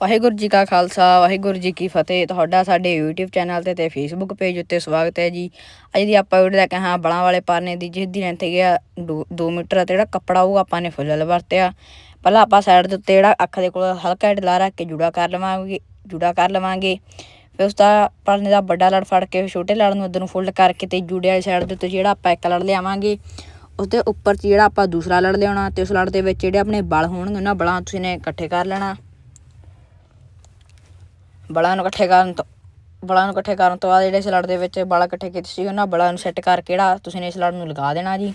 ਵਾਹਿਗੁਰੂ ਜੀ ਕਾ ਖਾਲਸਾ, ਵਾਹਿਗੁਰੂ ਜੀ ਕੀ ਫਤਿਹ। ਤੁਹਾਡਾ ਸਾਡੇ YouTube ਚੈਨਲ ਤੇ ਤੇ Facebook ਪੇਜ ਉੱਤੇ ਸਵਾਗਤ ਹੈ ਜੀ। ਅੱਜ ਦੀ ਆਪਾਂ ਵੀਡੀਓ ਲੈ ਕੇ ਹਾਂ ਬਲਾਂ ਵਾਲੇ ਪਾਰਨੇ ਦੀ, ਜਿਸ ਦੀ ਲੈਂਥ ਹੈਗੀ ਆ 2 ਮੀਟਰ ਤੇ ਜਿਹੜਾ ਕੱਪੜਾ ਉਹ ਆਪਾਂ ਨੇ ਫੁੱਲ ਵਰਤਿਆ। ਪਹਿਲਾਂ ਆਪਾਂ ਸਾਈਡ ਦੇ ਉੱਤੇ ਜਿਹੜਾ ਅੱਖ ਦੇ ਕੋਲ ਹਲਕਾ ਢਿਲਾ ਰੱਖ ਕੇ ਜੁੜਾ ਕਰ ਲਵਾਂਗੇ, ਜੁੜਾ ਕਰ ਲਵਾਂਗੇ। ਫਿਰ ਉਸ ਦਾ ਪਾਰਨੇ ਦਾ ਵੱਡਾ ਲੜ ਫੜ ਕੇ, ਛੋਟੇ ਲੜ ਨੂੰ ਉਧਰ ਨੂੰ ਫੋਲਡ ਕਰਕੇ ਤੇ ਜੁੜੇ ਵਾਲੀ ਸਾਈਡ ਦੇ ਉੱਤੇ ਜਿਹੜਾ ਆਪਾਂ ਇੱਕ ਲੜ ਲਿਆਵਾਂਗੇ। ਉਸਦੇ ਉੱਪਰ 'ਚ ਜਿਹੜਾ ਆਪਾਂ ਦੂਸਰਾ ਲੜ ਲਿਆਉਣਾ ਤੇ ਉਸ ਲੜ ਦੇ ਵਿੱਚ ਜਿਹੜੇ ਆਪਣੇ ਬਲ ਹੋਣਗੇ, ਉਹਨਾਂ ਬਲਾਂ ਤੁਸੀਂ ਨੇ ਇਕੱਠੇ ਕਰ ਲੈਣਾ। ਬਲਾਂ ਨੂੰ ਇਕੱਠੇ ਕਰਨ ਤੋਂ, ਬਲਾਂ ਨੂੰ ਇਕੱਠੇ ਕਰਨ ਤੋਂ ਬਾਅਦ ਜਿਹੜੇ ਇਸ ਲੜ ਦੇ ਵਿੱਚ ਬਲ ਇਕੱਠੇ ਕੀਤੇ ਸੀ, ਉਹਨਾਂ ਬਲਾਂ ਨੂੰ ਸੈੱਟ ਕਰਕੇ ਜਿਹੜਾ ਤੁਸੀਂ ਨੇ ਇਸ ਲੜ ਨੂੰ ਲਗਾ ਦੇਣਾ ਜੀ।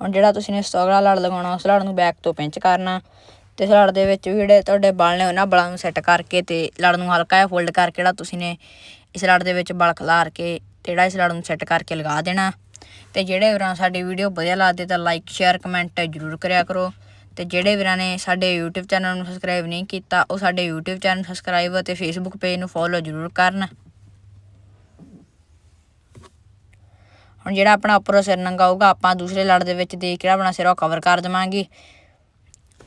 ਹੁਣ ਜਿਹੜਾ ਤੁਸੀਂ ਨੇ ਸਟੋਗਲਾ ਲੜ ਲਗਾਉਣਾ, ਉਸ ਲੜ ਨੂੰ ਬੈਕ ਤੋਂ ਪਿੰਚ ਕਰਨਾ ਤੇ ਸਲੜ ਦੇ ਵਿੱਚ ਵੀ ਜਿਹੜੇ ਤੁਹਾਡੇ ਬਲ ਨੇ, ਉਹਨਾਂ ਬਲਾਂ ਨੂੰ ਸੈੱਟ ਕਰਕੇ ਤੇ ਲੜ ਨੂੰ ਹਲਕਾ ਜਿਹਾ ਫੋਲਡ ਕਰਕੇ ਜਿਹੜਾ ਤੁਸੀਂ ਨੇ ਇਸ ਲੜ ਦੇ ਵਿੱਚ ਬਲ ਖਿਲਾਰ ਕੇ ਤੇ ਜਿਹੜਾ ਇਸ ਲੜ ਨੂੰ ਸੈੱਟ ਕਰਕੇ ਲਗਾ ਦੇਣਾ। ਤੇ ਜਿਹੜੇ ਵੀਰਾਂ ਸਾਡੀ ਵੀਡੀਓ ਵਧੀਆ ਲੱਗਦੀ ਤਾਂ ਲਾਈਕ ਸ਼ੇਅਰ ਕਮੈਂਟ ਜ਼ਰੂਰ ਕਰਿਆ ਕਰੋ। ਤੇ ਜਿਹੜੇ ਵੀਰਾਂ ਨੇ ਸਾਡੇ YouTube ਚੈਨਲ ਨੂੰ ਸਬਸਕ੍ਰਾਈਬ ਨਹੀਂ ਕੀਤਾ, ਉਹ ਸਾਡੇ YouTube ਚੈਨਲ ਸਬਸਕ੍ਰਾਈਬ ਅਤੇ Facebook ਪੇਜ ਨੂੰ ਫੋਲੋ ਜ਼ਰੂਰ ਕਰਨ। ਹੁਣ ਜਿਹੜਾ ਆਪਣਾ ਉੱਪਰੋਂ ਸਿਰ ਨੰਗਾ ਹੋਊਗਾ ਆਪਾਂ ਦੂਸਰੇ ਲੜ ਦੇ ਵਿੱਚ ਦੇਖ ਕੇ ਆਪਣਾ ਸਿਰ ਉਹ ਕਵਰ ਕਰ ਦੇਵਾਂਗੇ।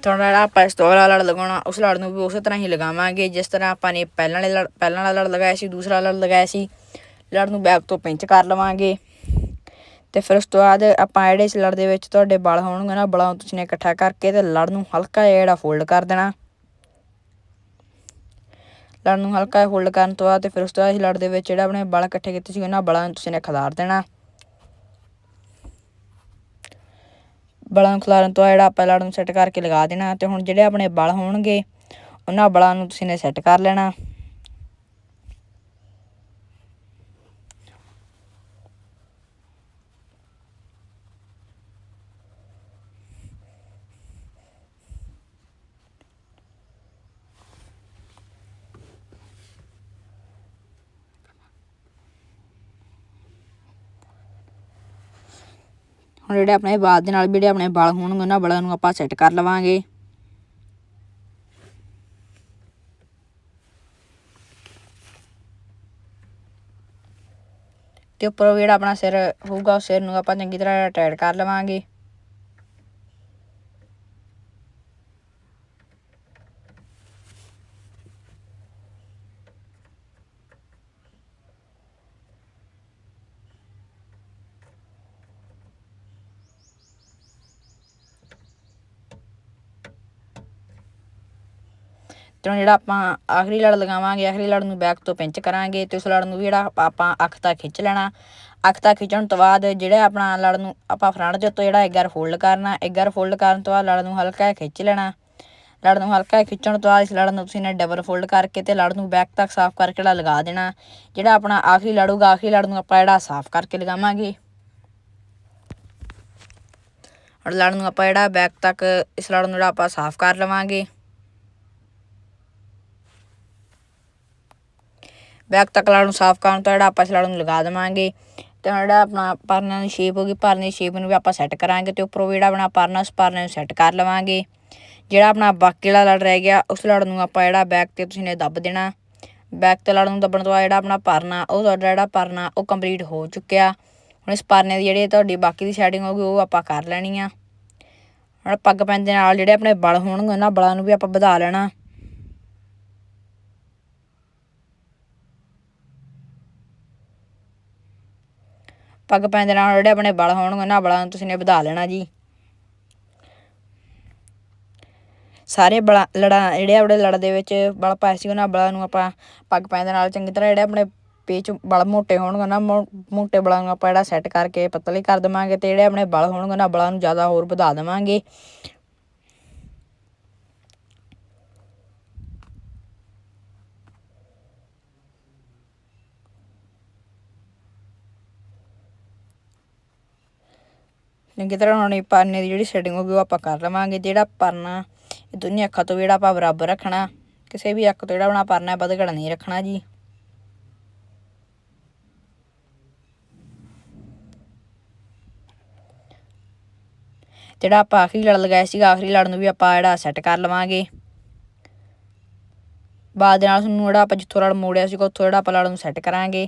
ਥੋੜਾ ਜਿਹੜਾ ਆਪਾਂ ਇਸ ਤੋਂ ਵਾਲਾ ਲੜ ਲਗਾਉਣਾ, ਉਸ ਲੜ ਨੂੰ ਵੀ ਉਸੇ ਤਰ੍ਹਾਂ ਹੀ ਲਗਾਵਾਂਗੇ, ਜਿਸ ਤਰ੍ਹਾਂ ਆਪਾਂ ਨੇ ਪਹਿਲਾਂ ਵਾਲੇ ਲੜ ਪਹਿਲਾਂ ਵਾਲਾ ਲੜ ਲਗਾਇਆ ਸੀ, ਦੂਸਰਾ ਲੜ ਲਗਾਇਆ ਸੀ। ਲੜ ਨੂੰ ਬੈਕ ਤੋਂ ਪਿੰਚ ਕਰ ਲਵਾਂਗੇ। ਤੇ ਫਿਰ ਉਸ ਤੋਂ ਬਾਅਦ ਆਪਾਂ ਜਿਹੜੇ ਇਸ ਲੜ ਦੇ ਵਿੱਚ ਤੁਹਾਡੇ ਬਲ ਹੋਣਗੇ ਨਾ, ਬਲਾਂ ਨੂੰ ਤੁਸੀਂ ਨੇ ਇਕੱਠਾ ਕਰਕੇ ਤੇ ਲੜ ਨੂੰ ਹਲਕਾ ਜਿਹੜਾ ਫੋਲਡ ਕਰ ਦੇਣਾ। ਲੜ ਨੂੰ ਹਲਕਾ ਫੋਲਡ ਕਰਨ ਤੋਂ ਬਾਅਦ ਤੇ ਫਿਰ ਉਸ ਤੋਂ ਬਾਅਦ ਇਸ ਲੜ ਦੇ ਵਿੱਚ ਜਿਹੜਾ ਆਪਣੇ ਬਲ ਇਕੱਠੇ ਕੀਤੇ ਸੀ, ਉਹਨਾਂ ਬਲਾਂ ਨੂੰ ਤੁਸੀਂ ਨੇ ਖਿਲਾਰ ਦੇਣਾ। ਬਲਾਂ ਨੂੰ ਖਿਲਾਰਨ ਤੋਂ ਬਾਅਦ ਜਿਹੜਾ ਆਪਾਂ ਲੜ ਨੂੰ ਸੈੱਟ ਕਰਕੇ ਲਗਾ ਦੇਣਾ ਤੇ ਹੁਣ ਜਿਹੜੇ ਆਪਣੇ ਬਲ ਹੋਣਗੇ, ਉਹਨਾਂ ਬਲਾਂ ਨੂੰ ਤੁਸੀਂ ਨੇ ਸੈੱਟ ਕਰ ਲੈਣਾ। ਹੁਣ ਜਿਹੜੇ ਆਪਣੇ ਬਾਅਦ ਦੇ ਨਾਲ ਜਿਹੜੇ ਆਪਣੇ ਬਲ ਹੋਣਗੇ, ਉਹਨਾਂ ਬਲਾਂ ਨੂੰ ਆਪਾਂ ਸੈੱਟ ਕਰ ਲਵਾਂਗੇ। ਤੇ ਉੱਪਰੋਂ ਜਿਹੜਾ ਆਪਣਾ ਸਿਰ ਹੋਊਗਾ, ਉਸ ਸਿਰ ਨੂੰ ਆਪਾਂ ਚੰਗੀ ਤਰ੍ਹਾਂ ਟਾਈਟ ਕਰ ਲਵਾਂਗੇ। ਤੇ ਹੁਣ ਜਿਹੜਾ ਆਪਾਂ ਆਖਰੀ ਲੜ ਲਗਾਵਾਂਗੇ ਆਖਰੀ ਲੜ ਨੂੰ ਬੈਕ ਤੋਂ ਪਿੰਚ ਕਰਾਂਗੇ ਤੇ ਉਸ ਲੜ ਨੂੰ ਵੀ ਜਿਹੜਾ ਆਪਾਂ ਅੱਖ ਤੱਕ ਖਿੱਚ ਲੈਣਾ ਅੱਖ ਤੱਕ ਖਿੱਚਣ ਤੋਂ ਬਾਅਦ ਜਿਹੜਾ ਆਪਣਾ ਲੜ ਨੂੰ ਆਪਾਂ ਫਰੰਟ ਦੇ ਉੱਤੋਂ ਜਿਹੜਾ ਇੱਕ ਐਗਰ ਫੋਲਡ ਕਰਨਾ ਐਗਰ ਫੋਲਡ ਕਰਨ ਤੋਂ ਬਾਅਦ ਲੜ ਨੂੰ ਹਲਕਾ ਖਿੱਚ ਲੈਣਾ ਲੜ ਨੂੰ ਹਲਕਾ ਖਿੱਚਣ ਤੋਂ ਬਾਅਦ ਇਸ ਲੜ ਨੂੰ ਤੁਸੀਂ ਨੇ ਡਬਲ ਫੋਲਡ ਕਰਕੇ ਤੇ ਲੜ ਨੂੰ ਬੈਕ ਤੱਕ ਸਾਫ਼ ਕਰਕੇ ਜਿਹੜਾ ਲਗਾ ਦੇਣਾ ਜਿਹੜਾ ਆਪਣਾ ਆਖਰੀ ਲੜੂਗਾ ਆਖਰੀ ਲੜ ਨੂੰ ਆਪਾਂ ਜਿਹੜਾ ਸਾਫ਼ ਕਰਕੇ ਲਗਾਵਾਂਗੇ ਔਰ ਲੜ ਨੂੰ ਆਪਾਂ ਜਿਹੜਾ ਬੈਕ ਤੱਕ ਇਸ ਲੜ ਨੂੰ ਜਿਹੜਾ ਆਪਾਂ ਸਾਫ਼ ਕਰ ਲਵਾਂਗੇ ਬੈਕ ਤੱਕ ਲੜ ਨੂੰ ਸਾਫ਼ ਕਰਨ ਤੋਂ ਜਿਹੜਾ ਆਪਾਂ ਇਸ ਲੜ ਨੂੰ ਲਗਾ ਦੇਵਾਂਗੇ। ਤੇ ਜਿਹੜਾ ਆਪਣਾ ਪਰਨਾ ਦੀ ਸ਼ੇਪ ਹੋਗੀ ਪਰਨੇ ਦੀ ਸ਼ੇਪ ਨੂੰ ਵੀ ਆਪਾਂ ਸੈੱਟ ਕਰਾਂਗੇ ਤੇ ਉੱਪਰੋਂ ਜਿਹੜਾ ਆਪਣਾ ਪਰਨਾ ਉਸ ਪਰਨੇ ਨੂੰ ਸੈੱਟ ਕਰ ਲਵਾਂਗੇ। ਜਿਹੜਾ ਆਪਣਾ ਬਾਕੀ ਵਾਲਾ ਲੜ ਰਹਿ ਗਿਆ, ਉਸ ਲੜ ਨੂੰ ਆਪਾਂ ਜਿਹੜਾ ਬੈਕ ਤੇ ਤੁਸੀਂ ਨੇ ਦੱਬ ਦੇਣਾ। ਬੈਕ ਤੇ ਲੜ ਨੂੰ ਦੱਬਣ ਤੋਂ ਬਾਅਦ ਜਿਹੜਾ ਆਪਣਾ ਪਰਨਾ, ਉਹ ਤੁਹਾਡਾ ਜਿਹੜਾ ਪਰਨਾ, ਉਹ ਕੰਪਲੀਟ ਹੋ ਚੁੱਕਿਆ। ਹੁਣ ਇਸ ਪਰਨੇ ਦੀ ਜਿਹੜੀ ਤੁਹਾਡੀ ਬਾਕੀ ਦੀ ਸ਼ੈਡਿੰਗ ਹੋਗੀ ਉਹ ਆਪਾਂ ਕਰ ਲੈਣੀ ਆ। ਹੁਣ ਪੱਗ ਪੈਣ ਦੇ ਨਾਲ ਜਿਹੜੇ ਆਪਣੇ ਬਲ ਹੋਣਗੇ, ਉਹਨਾਂ ਬਲਾਂ ਨੂੰ ਵੀ ਆਪਾਂ ਵਧਾ ਲੈਣਾ। ਪੱਗ ਪੈਣ ਦੇ ਨਾਲ ਜਿਹੜੇ ਆਪਣੇ ਬਲ ਹੋਣਗੇ ਉਹਨਾਂ ਬਲਾਂ ਨੂੰ ਤੁਸੀਂ ਨੇ ਵਧਾ ਲੈਣਾ ਜੀ। ਸਾਰੇ ਬਲਾ ਲੜਾ ਜਿਹੜੇ ਆਪਣੇ ਲੜ ਦੇ ਵਿੱਚ ਬਲ ਪਾਏ ਸੀ, ਉਹਨਾਂ ਬਲਾਂ ਨੂੰ ਆਪਾਂ ਪੱਗ ਪੈਣ ਦੇ ਨਾਲ ਚੰਗੀ ਤਰ੍ਹਾਂ ਜਿਹੜੇ ਆਪਣੇ ਪੇਚ ਬਲ ਮੋਟੇ ਹੋਣਗੇ ਨਾ ਮੋਟੇ ਬਲਾਂ ਨੂੰ ਆਪਾਂ ਜਿਹੜਾ ਸੈੱਟ ਕਰਕੇ ਪਤਲੇ ਕਰ ਦੇਵਾਂਗੇ ਤੇ ਜਿਹੜੇ ਆਪਣੇ ਬਲ ਹੋਣਗੇ ਉਹਨਾਂ ਬਲਾਂ ਨੂੰ ਜ਼ਿਆਦਾ ਹੋਰ ਵਧਾ ਦੇਵਾਂਗੇ। ਚੰਗੀ ਤਰ੍ਹਾਂ ਹੁਣ ਪਰਨੇ ਦੀ ਜਿਹੜੀ ਸੈਟਿੰਗ ਹੋਗੀ ਉਹ ਆਪਾਂ ਕਰ ਲਵਾਂਗੇ। ਜਿਹੜਾ ਪਰਨਾ, ਇਹ ਦੋਨੇ ਅੱਖਾਂ ਤੋਂ ਜਿਹੜਾ ਆਪਾਂ ਬਰਾਬਰ ਰੱਖਣਾ। ਕਿਸੇ ਵੀ ਅੱਖ ਤੋਂ ਜਿਹੜਾ ਆਪਣਾ ਪਰਨਾ ਵੱਧ ਨਹੀਂ ਰੱਖਣਾ ਜੀ। ਜਿਹੜਾ ਆਪਾਂ ਆਖਰੀ ਲੜ ਲਗਾਇਆ ਸੀਗਾ, ਆਖਰੀ ਲੜ ਨੂੰ ਵੀ ਆਪਾਂ ਜਿਹੜਾ ਸੈੱਟ ਕਰ ਲਵਾਂਗੇ। ਬਾਅਦ ਦੇ ਨਾਲ ਤੁਹਾਨੂੰ ਜਿਹੜਾ ਆਪਾਂ ਜਿੱਥੋਂ ਲੜ ਮੋੜਿਆ ਸੀਗਾ, ਉੱਥੋਂ ਜਿਹੜਾ ਆਪਾਂ ਲੜ ਨੂੰ ਸੈੱਟ ਕਰਾਂਗੇ।